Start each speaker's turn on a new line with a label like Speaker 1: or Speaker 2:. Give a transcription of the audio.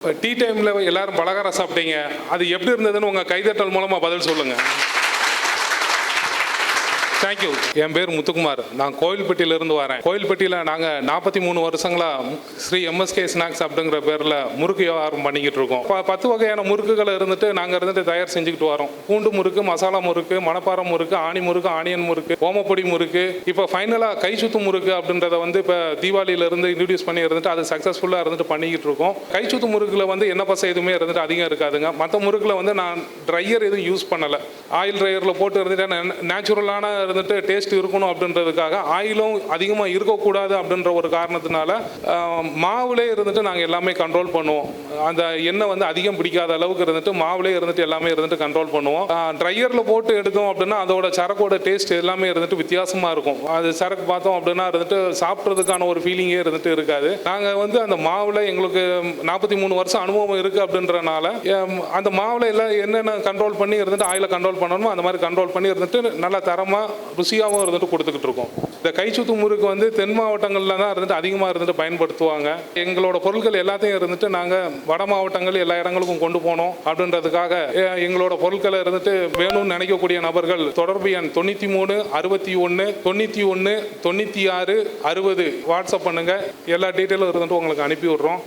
Speaker 1: இப்போ டீ டைமில் எல்லாரும் பலகாரம் சாப்பிட்டீங்க. அது எப்படி இருந்ததுன்னு உங்கள் கைதட்டல் மூலமாக பதில் சொல்லுங்கள் தேங்க்யூ என் பேர் முத்துக்குமார். நான் கோயில்பட்டியிலிருந்து வரேன். கோயில்பட்டியில் நாங்கள் நாற்பத்தி மூணு வருஷங்களா ஸ்ரீ எம்எஸ்கே ஸ்நாக்ஸ் அப்படிங்கிற பேரில் முறுக்கு வியாபாரம் பண்ணிக்கிட்டு இருக்கோம். இப்போ பத்து வகையான முறுக்குகள் இருந்துட்டு நாங்கள் இருந்துட்டு தயார் செஞ்சுக்கிட்டு வரோம். பூண்டு முறுக்கு மசாலா முறுக்கு மணப்பாறை முறுக்கு ஆணி முறுக்கு ஆனியன் முறுக்கு ஓமப்பொடி முறுக்கு. இப்போ ஃபைனலாக கை சுத்து முறுக்கு அப்படின்றத வந்து இப்போ தீபாவளியிலேருந்து இன்ட்ரடியூஸ் பண்ணி இருந்துட்டு அது சக்ஸஸ்ஃபுல்லாக இருந்துட்டு பண்ணிக்கிட்டு இருக்கோம். கை சுத்து முறுக்கில் வந்து என்ன பசை எதுவுமே இருந்துட்டு அதிகம் இருக்காதுங்க. மற்ற முறுக்கில் வந்து நான் ட்ரையர் எதுவும் யூஸ் பண்ணலை. ஆயில் ட்ரையரில் போட்டு இருந்துட்டு நேச்சுரலான இருந்துட்டு டேஸ்ட் இருக்கணும் அப்படின்றதுக்காக ஆயிலும் அதிகமாக இருக்கக்கூடாது அப்படின்ற ஒரு காரணத்தினால ஆஹ், மாவுலே இருந்துட்டு நாங்கள் எல்லாமே கண்ட்ரோல் பண்ணுவோம். அந்த எண்ணெய் வந்து அதிகம் பிடிக்காத அளவுக்கு இருந்துட்டு மாவுலே இருந்துட்டு எல்லாமே இருந்துட்டு கண்ட்ரோல் பண்ணுவோம். ட்ரையரில் போட்டு எடுத்தோம் அப்படின்னா அதோட சரக்கோட டேஸ்ட் எல்லாமே இருந்துட்டு வித்தியாசமாக இருக்கும். அது சரக்கு பார்த்தோம் அப்படின்னா இருந்துட்டு சாப்பிட்றதுக்கான ஒரு ஃபீலிங்கே இருந்துட்டு இருக்காது. நாங்கள் வந்து அந்த மாவில் எங்களுக்கு நாற்பத்தி மூணு வருஷம் அனுபவம் இருக்குது அப்படின்றனால அந்த மாவில் எல்லாம் என்னென்ன கண்ட்ரோல் பண்ணி இருந்துட்டு ஆயில கண்ட்ரோல் பண்ணணுமோ அந்த மாதிரி கண்ட்ரோல் பண்ணி இருந்துட்டு நல்ல தரமாக ருசியாகவும் இருந்துட்டு கொடுத்துக்கிட்டு இருக்கோம். இந்த கைச்சுத்து முறுக்கு வந்து தென் மாவட்டங்களில் தான் இருந்துட்டு அதிகமாக இருந்துட்டு பயன்படுத்துவாங்க. எங்களோட பொருட்கள் எல்லாத்தையும் இருந்துட்டு நாங்கள் வட மாவட்டங்கள் எல்லா இடங்களுக்கும் கொண்டு போனோம் அப்படின்றதுக்காக எங்களோட பொருட்களை இருந்துட்டு வேணும்னு நினைக்கக்கூடிய நபர்கள் தொடர்பு எண் தொண்ணூற்றி மூணு அறுபத்தி ஒன்று தொண்ணூற்றி ஒன்று தொண்ணூற்றி ஆறு அறுபது. வாட்ஸ்அப் பண்ணுங்கள் எல்லா டீட்டெயிலும் இருந்துட்டு உங்களுக்கு அனுப்பி விட்றோம்.